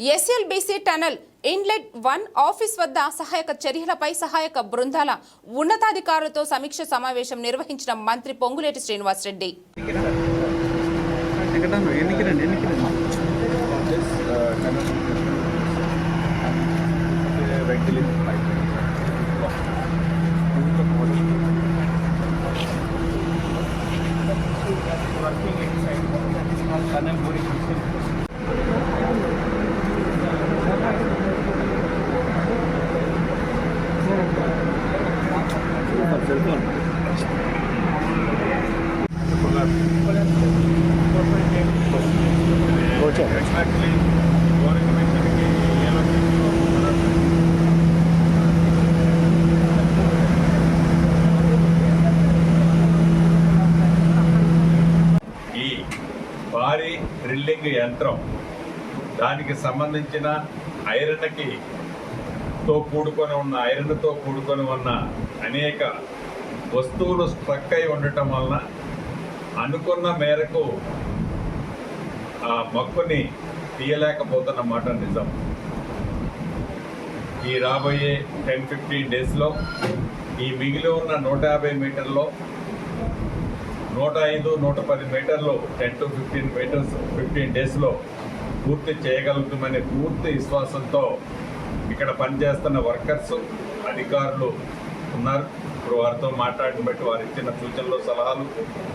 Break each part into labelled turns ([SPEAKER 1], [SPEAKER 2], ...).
[SPEAKER 1] SLBC tunnel inlet one office వద్ద సహాయక చర్యలపై సహాయక బృందాల ఉన్నతాధికారులతో సమీక్ష సమావేశం నిర్వహించిన మంత్రి పొంగులేటి శ్రీనివాసరెడ్డి.
[SPEAKER 2] ఎక్కడన్నా ఎన్నికి రండి ఎన్నికి రండి సెల్
[SPEAKER 3] ఈ భారీ డ్రిల్లింగ్ యంత్రం దానికి సంబంధించిన ఐరన్కి తో కూడుకొని ఉన్న ఐరన్తో కూడుకొని ఉన్న అనేక వస్తువులు స్ట్రక్ అయి ఉండటం వలన అనుకున్న మేరకు ఆ మక్కుని తీయలేకపోతున్న మాట నిజం. ఈ రాబోయే టెన్ ఫిఫ్టీన్ డేస్లో ఈ మిగిలి ఉన్న నూట యాభై మీటర్లో నూట ఐదు నూట పది మీటర్లు ten to fifteen metres fifteen డేస్లో పూర్తి చేయగలుగుతామనే పూర్తి విశ్వాసంతో ఇక్కడ పనిచేస్తున్న వర్కర్స్ అధికారులు ఉన్నారు. ఇప్పుడు వారితో మాట్లాడిన బట్టి వారు ఇచ్చిన సూచనలు సలహాలు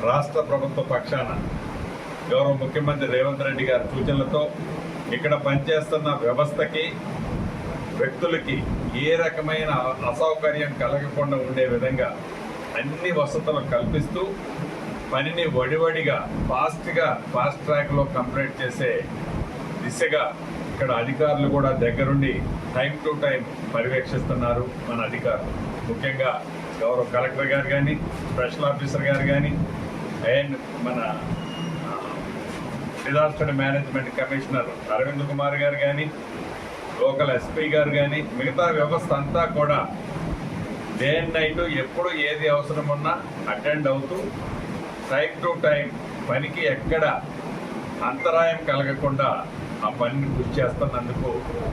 [SPEAKER 3] రాష్ట్ర ప్రభుత్వ పక్షాన గౌరవ ముఖ్యమంత్రి రేవంత్ రెడ్డి గారి సూచనలతో ఇక్కడ పనిచేస్తున్న వ్యవస్థకి వ్యక్తులకి ఏ రకమైన అసౌకర్యం కలగకుండా ఉండే విధంగా అన్ని వసతులు కల్పిస్తూ పనిని వడివడిగా ఫాస్ట్గా ఫాస్ట్ ట్రాక్లో కంప్లీట్ చేసే దిశగా ఇక్కడ అధికారులు కూడా దగ్గరుండి టైం టు టైం పర్యవేక్షిస్తున్నారు మన అధికారులు. ముఖ్యంగా గౌరవ కలెక్టర్ గారు కానీ స్పెషల్ ఆఫీసర్ గారు కానీ అండ్ మన disaster management commissioner Arvind Kumar గారు కానీ లోకల్ ఎస్పీ గారు కానీ మిగతా వ్యవస్థ అంతా కూడా డే అండ్ నైట్ ఎప్పుడు ఏది అవసరం ఉన్నా అటెండ్ అవుతూ టైం టు టైం పనికి ఎక్కడ అంతరాయం కలగకుండా ఆ పనిని కృషి చేస్తున్నందుకు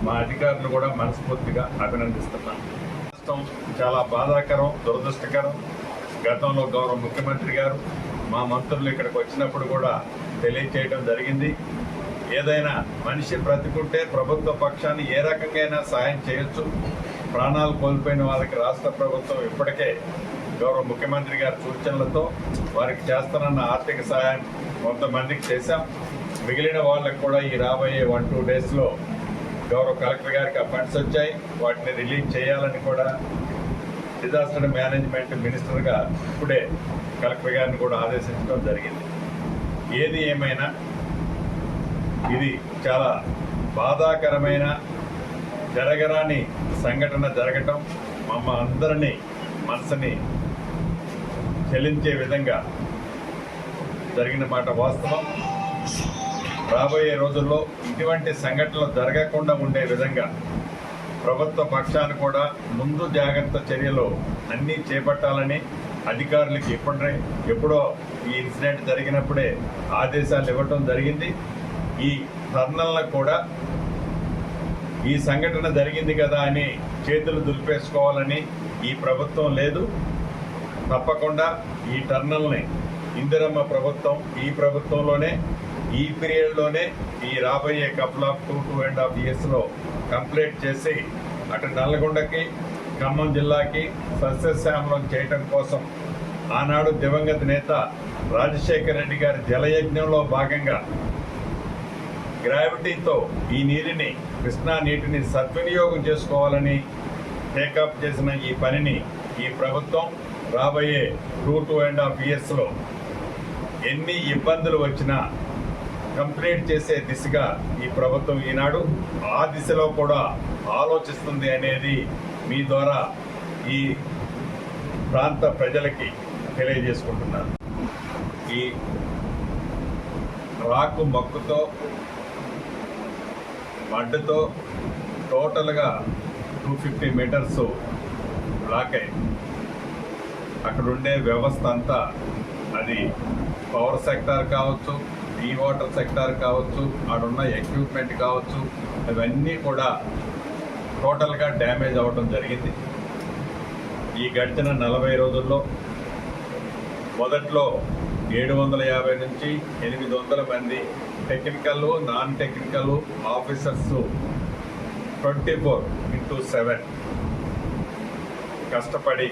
[SPEAKER 3] మా అధికారులు కూడా మనస్ఫూర్తిగా అభినందిస్తున్నాను ప్రస్తుతం చాలా బాధాకరం దురదృష్టకరం. గతంలో గౌరవ ముఖ్యమంత్రి గారు మా మంత్రులు ఇక్కడికి వచ్చినప్పుడు కూడా తెలియచేయడం జరిగింది. ఏదైనా మనిషి బ్రతికుంటే ప్రభుత్వ పక్షాన్ని ఏ రకంగా సాయం చేయొచ్చు. ప్రాణాలు కోల్పోయిన వాళ్ళకి రాష్ట్ర ప్రభుత్వం ఇప్పటికే గౌరవ ముఖ్యమంత్రి గారి సూచనలతో వారికి చేస్తానన్న ఆర్థిక సహాయం కొంతమందికి చేశాం. మిగిలిన వాళ్ళకి కూడా ఈ రాబోయే వన్ టూ డేస్లో గౌరవ కలెక్టర్ గారికి ఆ ఫండ్స్ వచ్చాయి. వాటిని రిలీజ్ చేయాలని కూడా డిజాస్టర్ మేనేజ్మెంట్ మినిస్టర్గా ఇప్పుడే కలెక్టర్ గారిని కూడా ఆదేశించడం జరిగింది. ఏది ఏమైనా ఇది చాలా బాధాకరమైన జరగరాని సంఘటన జరగటం మమ్మ అందరినీ మనసుని చెలించే విధంగా జరిగిన మాట వాస్తవం. రాబోయే రోజుల్లో ఇటువంటి సంఘటనలు జరగకుండా ఉండే విధంగా ప్రభుత్వ పక్షాన్ని కూడా ముందు జాగ్రత్త చర్యలు అన్నీ చేపట్టాలని అధికారులకి ఇప్పుడే ఎప్పుడో ఈ ఇన్సిడెంట్ జరిగినప్పుడే ఆదేశాలు ఇవ్వటం జరిగింది. ఈ టర్నల్లకు కూడా ఈ సంఘటన జరిగింది కదా అని చేతులు దులిపేసుకోవాలని ఈ ప్రభుత్వం లేదు. తప్పకుండా ఈ టర్నల్ని ఇందిరమ్మ ప్రభుత్వం ఈ ప్రభుత్వంలోనే ఈ పీరియడ్లోనే ఈ రాబోయే couple of two two and half ఇయర్స్లో కంప్లీట్ చేసి అటు నల్గొండకి ఖమ్మం జిల్లాకి సస్యశ్యామలం చేయటం కోసం ఆనాడు దివంగత నేత రాజశేఖర రెడ్డి గారి జలయజ్ఞంలో భాగంగా గ్రావిటీతో ఈ నీటిని కృష్ణా నీటిని సద్వినియోగం చేసుకోవాలని టేకప్ చేసిన ఈ పనిని ఈ ప్రభుత్వం రాబోయే టూ టూ అండ్ హాఫ్ ఇయర్స్లో ఎన్ని ఇబ్బందులు వచ్చినా కంప్లీట్ చేసే దిశగా ఈ ప్రభుత్వం ఈనాడు ఆ దిశలో కూడా ఆలోచిస్తుంది అనేది మీ ద్వారా ఈ ప్రాంత ప్రజలకి తెలియజేసుకుంటున్నాను. ఈ రాకు మక్కుతో మడ్డుతో టోటల్గా టూ ఫిఫ్టీ మీటర్స్ బ్లాక్ అయింది అక్కడుండే వ్యవస్థ అంతా అది పవర్ సెక్టార్ కావచ్చు ఈ వాటర్ సెక్టార్ కావచ్చు ఆడున్న ఎక్విప్మెంట్ కావచ్చు అవన్నీ కూడా టోటల్గా డ్యామేజ్ అవ్వడం జరిగింది. ఈ గడిచిన నలభై రోజుల్లో మొదట్లో ఏడు వందల యాభై నుంచి ఎనిమిది వందల మంది technical non technical officers twenty four into seven. కష్టపడి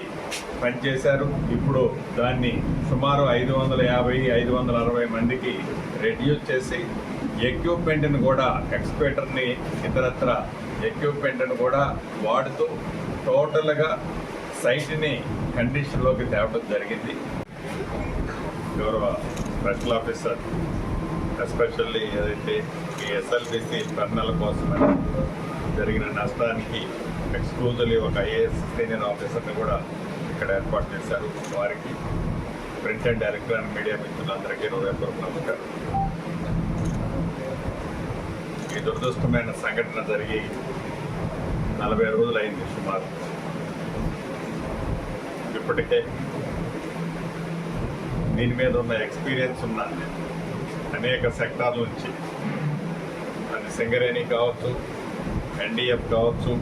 [SPEAKER 3] పనిచేశారు. ఇప్పుడు దాన్ని సుమారు ఐదు వందల యాభై ఐదు వందల అరవై మందికి రెడ్యూస్ చేసి ఎక్విప్మెంట్ని కూడా ఎక్స్పేటర్ని ఇతరత్ర ఎక్విప్మెంట్ని కూడా వాడుతూ టోటల్గా సైట్ని కండిషన్లోకి తేవడం జరిగింది. గౌరవ స్పెషల్ ఆఫీసర్ ఎస్పెషల్లీ ఏదైతే ఈ ఎస్ఎల్బిసి కర్నల్ కోసమని జరిగిన నష్టానికి ఎక్స్క్లూజివ్లీ ఒక ఐఏఎస్ సీనియర్ ఆఫీసర్ని కూడా ఇక్కడ ఏర్పాటు చేశారు. వారికి ప్రింట్ అండ్ ఎలక్ట్రానిక్ మీడియా మిత్రులందరికీ హృదయపూర్వక నమస్కారం. ఈ దురదృష్టమైన సంఘటన జరిగి నలభై రోజులు అయింది సుమారు. ఇప్పటికే దీని మీద ఉన్న ఎక్స్పీరియన్స్ ఉన్న అనేక సెక్టార్ల నుంచి అది సింగరేణి కావచ్చు ఎన్డీఎఫ్ కావచ్చు